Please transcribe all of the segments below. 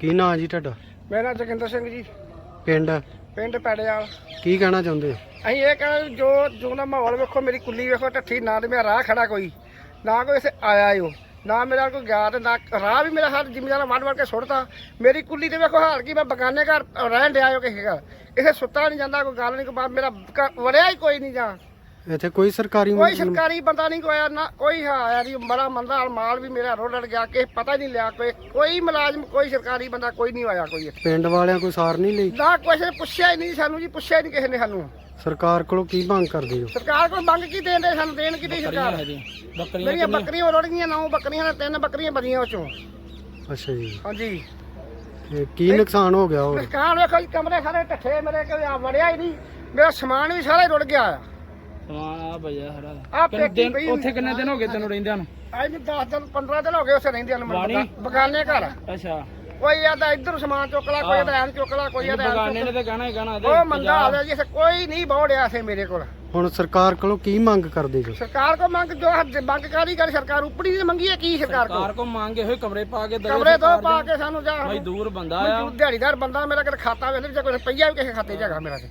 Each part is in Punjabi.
ਕੀ ਨਾਂ ਜੀ ਤੁਹਾਡਾ? ਮੇਰਾ ਜੋਗਿੰਦਰ ਸਿੰਘ ਜੀ। ਪਿੰਡ? ਪਿੰਡ ਪੈੜਿਆਲ ਕੀ ਕਹਿਣਾ ਚਾਹੁੰਦੇ ਹੋ? ਅਸੀਂ ਇਹ ਕਹਿੰਦੇ ਵੀ ਜੋ ਜੋ ਦਾ ਮਾਹੌਲ ਵੇਖੋ ਮੇਰੀ ਕੁੱਲੀ ਵੇਖੋ ਢੱਠੀ ਨਾ ਤੇ ਮੇਰਾ ਰਾਹ ਖੜਾ ਕੋਈ। ਨਾ ਕੋਈ ਇਸੇ ਆਇਆ ਈ ਓ। ਨਾ ਮੇਰਾ ਕੋਈ ਗਿਆ ਤੇ ਨਾ ਰਾਹ ਵੀ ਮੇਰਾ ਹਰ ਜ਼ਿਮੀਦਾਰ ਵੱਢ ਵੱਢ ਕੇ ਸੁੱਟਤਾ। ਮੇਰੀ ਕੁੱਲੀ ਤੇ ਵੇਖੋ ਹਾਲ ਕੀ ਮੈਂ ਬਗਾਨੇ ਘਰ ਰਹਿਣ ਡਿਆ ਜੋ ਕਿਸੇ ਘਰ। ਇਥੇ ਸੁੱਤਾ ਨਹੀਂ ਜਾਂਦਾ ਕੋਈ ਗੱਲ ਨਹੀਂ ਕੋਈ ਬਾਤ ਮੇਰਾ ਘਰ ਵੜਿਆ ਹੀ ਕੋਈ ਨਹੀਂ ਜਾਂ। ਇੱਥੇ ਕੋਈ ਸਰਕਾਰੀ ਕੋਈ ਸਰਕਾਰੀ ਬੰਦਾ ਨਹੀਂ ਕੋਈ ਆਇਆ ਨਾ ਕੋਈ ਆਇਆ ਨਹੀਂ ਬੜਾ ਮੰਦਾ ਮਾਲ ਵੀ ਮੇਰਾ ਰੋੜ ਗਿਆ ਕਿ ਪਤਾ ਹੀ ਨਹੀਂ ਲਿਆ ਕੋਈ ਕੋਈ ਮੁਲਾਜ਼ਮ ਕੋਈ ਸਰਕਾਰੀ ਬੰਦਾ ਕੋਈ ਨਹੀਂ ਆਇਆ ਕੋਈ ਇੱਥੇ। ਪਿੰਡ ਵਾਲਿਆਂ ਕੋਈ ਸਾਰ ਨਹੀਂ ਲਈ? ਨਾ ਕੁਛ ਪੁੱਛਿਆ ਹੀ ਨਹੀਂ ਸਾਨੂੰ ਜੀ ਪੁੱਛਿਆ ਹੀ ਨਹੀਂ ਕਿਸੇ ਨੇ ਸਾਨੂੰ। ਸਰਕਾਰ ਕੋਲੋਂ ਕੀ ਮੰਗ ਕਰਦੇ ਹੋ? ਸਰਕਾਰ ਕੋਲ ਮੰਗ ਕੀ ਦੇਣ ਦੇ ਸਾਨੂੰ ਦੇਣ ਕੀ ਦੀ ਸਰਕਾਰ? ਮੇਰੀਆਂ ਬੱਕਰੀਆਂ ਰੁੜ ਗਈਆਂ ਨੌ ਬੱਕਰੀਆਂ ਨੇ ਤਿੰਨ ਬੱਕਰੀਆਂ ਬਚੀਆਂ ਉਹ ਚੋਂ ਅੱਛਾ ਜੀ। ਹਾਂਜੀ। ਤੇ ਕੀ ਨੁਕਸਾਨ ਹੋ ਗਿਆ ਹੋਰ? ਸਰਕਾਰ ਵੇਖੋ ਜੀ ਕਮਰੇ ਸਾਰੇ ਢੱਠੇ ਮੇਰੇ ਕੋਈ ਆ ਵੜਿਆ ਹੀ ਨਹੀਂ। ਮੇਰਾ ਸਮਾਨ ਵੀ ਸਾਰਾ ਹੀ ਰੁੜ ਗਿਆ। ਆ ਸਮਾਨ ਆ ਭਜਿਆ ਹਰਾ ਆ ਪੇਟੀ ਪਈ ਉੱਥੇ ਕਿੰਨੇ ਦਿਨ ਹੋ ਗਏ ਤੈਨੂੰ ਰਹਿੰਦਿਆਂ ਨੂੰ? ਅੱਜ 10 ਦਿਨ 15 ਦਿਨ ਹੋ ਗਏ ਉਸੇ ਰਹਿੰਦੇ ਹਨ ਵਾਣੀ? ਬਗਾਨੇ ਘਰ। ਅੱਛਾ। ਕੋਈ ਆਦਾ ਇੱਧਰ ਸਮਾਨ ਚੁੱਕ ਲਾ ਕੋਈ ਆਦਾ ਐਨ ਚੁੱਕ ਲਾ ਕੋਈ ਆਦਾ ਬਗਾਨੇ ਨੇ ਤਾਂ ਕਹਿਣਾ ਹੀ ਕਹਿਣਾ ਉਹ ਮੰਦਾ ਹਾਲ ਜੀ ਕੋਈ ਨਹੀਂ ਬੋੜਿਆ ਸੇ ਮੇਰੇ ਕੋਲ। ਹੁਣ ਸਰਕਾਰ ਕੋਲੋਂ ਕੀ ਮੰਗ ਕਰਦੇ ਹੋ ਸਰਕਾਰ ਕੋ ਮੰਗ ਜੋ ਹੱਦ ਮੰਗ ਕਾਦੀ ਕਰ ਸਰਕਾਰ ਉਪੜੀ ਦੀ ਮੰਗੀ ਹੈ ਕੀ ਸਰਕਾਰ ਕੋ ਕਾਰ ਕੋ ਮੰਗੇ ਹੋਏ ਕਮਰੇ ਪਾ ਕੇ ਦਵੇ ਕਮਰੇ ਤੋਂ ਪਾ ਕੇ ਸਾਨੂੰ ਜਾ ਮਜ਼ਦੂਰ ਬੰਦਾ ਆ। ਮਜ਼ਦੂਰ ਦਿਹਾੜੀਦਾਰ ਬੰਦਾ ਮੇਰਾ ਕਿਤੇ ਖਾਤਾ ਵੇਲੇ ਜੇ ਕੋਈ ਰੁਪਈਆ ਵੀ ਕਿਸੇ ਖਾਤੇ 'ਚ ਹੈਗਾ ਮੇਰਾ ਤੇ।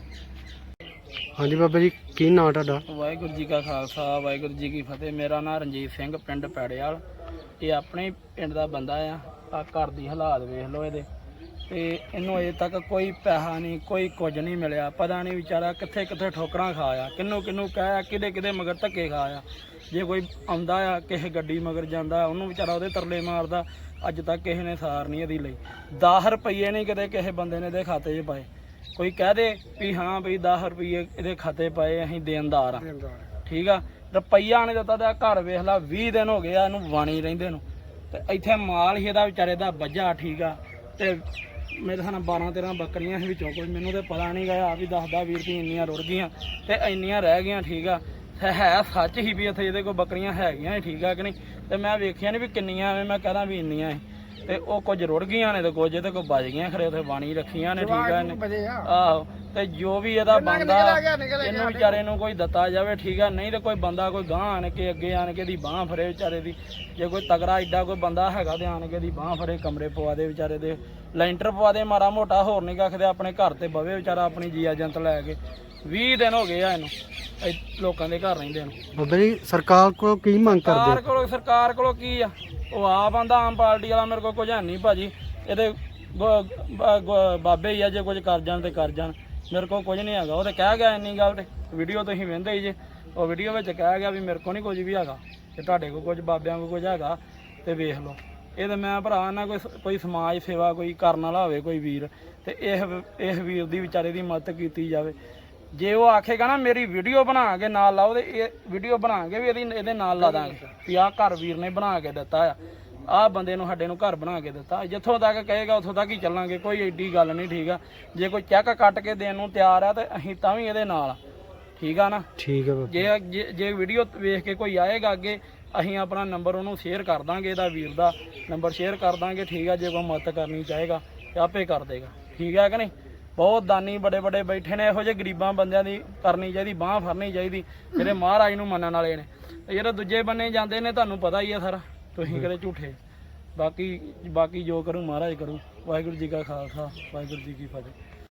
ਹਾਂਜੀ ਬਾਬਾ ਜੀ, ਕੀ ਨਾਂ ਤੁਹਾਡਾ? ਵਾਹਿਗੁਰੂ ਜੀ ਕਾ ਖਾਲਸਾ, ਵਾਹਿਗੁਰੂ ਜੀ ਕੀ ਫਤਿਹ। ਮੇਰਾ ਨਾਮ ਰਣਜੀਤ ਸਿੰਘ, ਪਿੰਡ ਪੈੜਿਆਲ ਇਹ ਆਪਣੇ ਹੀ ਪਿੰਡ ਦਾ ਬੰਦਾ ਆ ਆ ਘਰ ਦੀ ਹਾਲਾਤ ਵੇਖ ਲਓ ਇਹਦੇ। ਤੇ ਇਹਨੂੰ ਅਜੇ ਤੱਕ ਕੋਈ ਪੈਸਾ ਨਹੀਂ, ਕੋਈ ਕੁਝ ਨਹੀਂ ਮਿਲਿਆ। ਪਤਾ ਨਹੀਂ ਵਿਚਾਰਾ ਕਿੱਥੇ ਕਿੱਥੇ ਠੋਕਰਾਂ ਖਾਇਆ ਕਿੰਨੂੰ ਕਿੰਨੂੰ ਕਹਿਆ ਕਿਹਦੇ ਕਿਹਦੇ ਮਗਰ ਧੱਕੇ ਖਾਇਆ। ਜੇ ਕੋਈ ਆਉਂਦਾ ਆ, ਕਿਸੇ ਗੱਡੀ ਮਗਰ ਜਾਂਦਾ, ਉਹਨੂੰ ਵਿਚਾਰਾ ਉਹਦੇ ਤਰਲੇ ਮਾਰਦਾ। ਅੱਜ ਤੱਕ ਕਿਸੇ ਨੇ ਸਾਰ ਨਹੀਂ ਇਹਦੀ ਲਈ। 10 ਰੁਪਏ ਨਹੀਂ ਕਦੇ ਕਿਸੇ ਬੰਦੇ ਨੇ ਇਹਦੇ ਖਾਤੇ 'ਚ ਪਾਏ। ਕੋਈ ਕਹਿ ਦੇ ਵੀ ਹਾਂ ਵੀ 10 ਰੁਪਏ ਇਹਦੇ ਖਾਤੇ ਪਾਏ ਅਸੀਂ ਦੇਣਦਾਰ ਆ। ਠੀਕ ਆ? ਰੁਪਈਆ ਨੇ ਦਿੱਤਾ ਤੇ ਘਰ ਵੇਖ ਲਾ 20 ਦਿਨ ਹੋ ਗਏ ਆ ਇਹਨੂੰ ਵਾਣੀ ਰਹਿੰਦੇ ਨੂੰ। ਤੇ ਇੱਥੇ ਮਾਲ ਹੀ ਇਹਦਾ ਵਿਚਾਰੇ ਦਾ ਵੱਜਾ ਠੀਕ ਆ? ਤੇ ਮੇਰੇ ਸਾਨੂੰ 12 13 ਬੱਕਰੀਆਂ ਸੀ ਵਿੱਚੋਂ ਕੋਈ ਮੈਨੂੰ ਤੇ ਪਤਾ ਨਹੀਂ ਗਿਆ ਵੀ 10 10 20 ਰੁਪਏ ਇੰਨੀਆਂ ਰੁੜ ਗਈਆਂ ਤੇ ਇੰਨੀਆਂ ਰਹਿ ਗਈਆਂ ਠੀਕ ਆ? ਹੈ ਸੱਚ ਹੀ ਵੀ ਇੱਥੇ ਇਹਦੇ ਕੋਲ ਬੱਕਰੀਆਂ ਹੈਗੀਆਂ ਠੀਕ ਆ ਕਿ ਨਹੀਂ? ਤੇ ਮੈਂ ਵੇਖਿਆ ਨਹੀਂ ਵੀ ਕਿੰਨੀਆਂ ਐਵੇਂ ਮੈਂ ਕਹਦਾ ਵੀ ਇੰਨੀਆਂ ਸੀ ਤੇ ਉਹ ਕੁਝ ਰੁੜ ਗਈਆਂ ਨੇ ਤੇ ਕੁਝ ਇਹਦੇ ਕੋਲ ਬਚ ਗਈਆਂ ਖਰੇ ਉੱਥੇ ਬਾਣੀ ਰੱਖੀਆਂ ਨੇ ਠੀਕ ਆ ਆਹੋ ਤੇ ਜੋ ਵੀ ਇਹਦਾ ਕੁ ਬੰਦਾ ਇਹਨੂੰ ਵਿਚਾਰੇ ਨੂੰ ਕੋਈ ਦਿੱਤਾ ਜਾਵੇ ਠੀਕ ਆ ਨਹੀਂ ਤੇ ਕੋਈ ਬੰਦਾ ਕੋਈ ਗਾਂ ਆਣ ਕੇ ਅੱਗੇ ਆਣ ਕੇ ਦੀ ਬਾਹ ਫੜੇ ਵਿਚਾਰੇ ਦੀ। ਜੇ ਕੋਈ ਤਗੜਾ ਐਡਾ ਕੋਈ ਬੰਦਾ ਹੈਗਾ ਤੇ ਆਣ ਕੇ ਦੀ ਬਾਹ ਫੜੇ ਕਮਰੇ ਪਵਾ ਦੇ ਵਿਚਾਰੇ ਦੇ। ਲੈਂਟਰ ਪਵਾ ਦੇ ਮਾਰਾ ਮੋਟਾ ਹੋਰ ਨਹੀਂ ਕੱਖਦੇ ਆਪਣੇ ਘਰ ਤੇ ਬਵੇ ਵਿਚਾਰਾ ਆਪਣੀ ਜੀ ਏਜੰਟ ਲੈ ਕੇ। 20 ਦਿਨ ਹੋ ਗਏ ਆ ਇਹਨੂੰ ਇਹ ਲੋਕਾਂ ਦੇ ਘਰ ਰਹਿੰਦੇ ਨੂੰ। ਬਾਬਾ ਜੀ ਸਰਕਾਰ ਕੋਲੋਂ ਕੀ ਮੰਗ ਕਰਦੇ? ਸਰਕਾਰ? ਕੋਲੋਂ ਸਰਕਾਰ ਕੋਲੋਂ ਕੀ ਆ? ਉਹ ਆਪ ਆਂਦਾ, ਆਮ ਪਾਰਟੀ ਵਾਲਾ ਮੇਰੇ ਕੋਲ ਕੁਝ ਹੈ ਨਹੀਂ ਭਾਜੀ। ਇਹਦੇ ਗ- ਬਾਬੇ ਹੀ ਆ, ਜੇ ਕੁਝ ਕਰ ਜਾਣ ਤੇ ਕਰ ਜਾਣ। ਮੇਰੇ ਕੋਲ ਕੁਝ ਨਹੀਂ ਹੈਗਾ। ਉਹ ਤੇ ਕਹਿ ਗਿਆ ਇੰਨੀ ਗੱਲ ਤੇ। ਵੀਡੀਓ ਤੁਸੀਂ ਵੇਂਦੇ ਹੀ ਜੇ। ਉਹ ਵੀਡੀਓ ਵਿੱਚ ਕਹਿ ਗਿਆ ਵੀ ਮੇਰੇ ਕੋਲ ਨਹੀਂ ਕੁਝ ਵੀ ਹੈਗਾ। ਤੇ ਤੁਹਾਡੇ ਕੋਲ ਕੁਝ, ਬਾਬਿਆਂ ਕੋਲ ਕੁਝ ਹੈਗਾ। ਤੇ ਵੇਖ ਲਓ। ਇਹ ਤੇ ਮੈਂ ਭਰਾ ਨਾ ਕੋਈ ਕੋਈ ਸਮਾਜ ਸੇਵਾ ਕੋਈ ਕਰਨ ਵਾਲਾ ਹੋਵੇ, ਕੋਈ ਵੀਰ। ਤੇ ਇਹ, ਇਸ ਵੀਰ ਦੀ ਵਿਚਾਰੇ ਦੀ ਮਦਦ ਕੀਤੀ ਜਾਵੇ। ਜੇ ਉਹ ਆਖੇਗਾ ਨਾ ਮੇਰੀ ਵੀਡੀਓ ਬਣਾ ਕੇ ਨਾਲ ਲਾਓ ਤੇ ਇਹ ਵੀਡੀਓ ਬਣਾ ਕੇ ਵੀ ਇਹਦੀ ਇਹਦੇ ਨਾਲ ਲਾ ਦਾਂਗੇ। ਵੀ ਆਹ ਘਰ ਵੀਰ ਨੇ ਬਣਾ ਕੇ ਦਿੱਤਾ ਆ। ਆਹ ਬੰਦੇ ਨੂੰ ਸਾਡੇ ਨੂੰ ਘਰ ਬਣਾ ਕੇ ਦਿੱਤਾ। ਜਿੱਥੋਂ ਤੱਕ ਕਹੇਗਾ ਉੱਥੋਂ ਤੱਕ ਹੀ ਚੱਲਾਂਗੇ ਕੋਈ ਐਡੀ ਗੱਲ ਨਹੀਂ ਠੀਕ ਆ। ਜੇ ਕੋਈ ਚੈੱਕ ਕੱਟ ਕੇ ਦੇਣ ਨੂੰ ਤਿਆਰ ਆ ਤੇ ਅਸੀਂ ਤਾਂ ਵੀ ਇਹਦੇ ਨਾਲ ਆ। ਠੀਕ ਆ ਨਾ? ਠੀਕ ਹੈ ਬਾਬਾ। ਜੇ ਜੇ- ਜੇ ਵੀਡੀਓ ਵੇਖ ਕੇ ਕੋਈ ਆਏਗਾ ਅੱਗੇ ਅਸੀਂ ਆਪਣਾ ਨੰਬਰ ਉਹਨੂੰ ਸ਼ੇਅਰ ਕਰ ਦਾਂਗੇ ਇਹਦਾ ਵੀਰ ਦਾ। ਨੰਬਰ ਸ਼ੇਅਰ ਕਰ ਦਾਂਗੇ ਠੀਕ ਆ ਜੇ ਕੋਈ ਮਦਦ ਕਰਨੀ ਚਾਹੇਗਾ ਤੇ ਆਪੇ ਕਰ ਦੇਗਾ। ਠੀਕ ਆ ਕਿ ਨਹੀਂ? ਬਹੁਤ ਦਾਨੀ ਬੜੇ ਬੜੇ ਬੈਠੇ ਨੇ, ਇਹੋ ਜਿਹੇ ਗਰੀਬਾਂ ਬੰਦਿਆਂ ਦੀ ਕਰਨੀ ਚਾਹੀਦੀ, ਬਾਹ ਫੜਨੀ ਚਾਹੀਦੀ, ਜਿਹੜੇ ਮਹਾਰਾਜ ਨੂੰ ਮੰਨਣ ਵਾਲੇ ਨੇ। ਤੇ ਜਿਹੜੇ ਦੂਜੇ ਬੰਨੇ ਜਾਂਦੇ ਨੇ, ਤੁਹਾਨੂੰ ਪਤਾ ਹੀ ਆ ਸਾਰਾ, ਤੁਸੀਂ ਕਦੇ ਝੂਠੇ। ਬਾਕੀ ਬਾਕੀ ਜੋ ਕਰੂ, ਮਹਾਰਾਜ ਕਰੂ। ਵਾਹਿਗੁਰੂ ਜੀ ਕਾ ਖਾਲਸਾ, ਵਾਹਿਗੁਰੂ ਜੀ ਕੀ ਫਤਿਹ।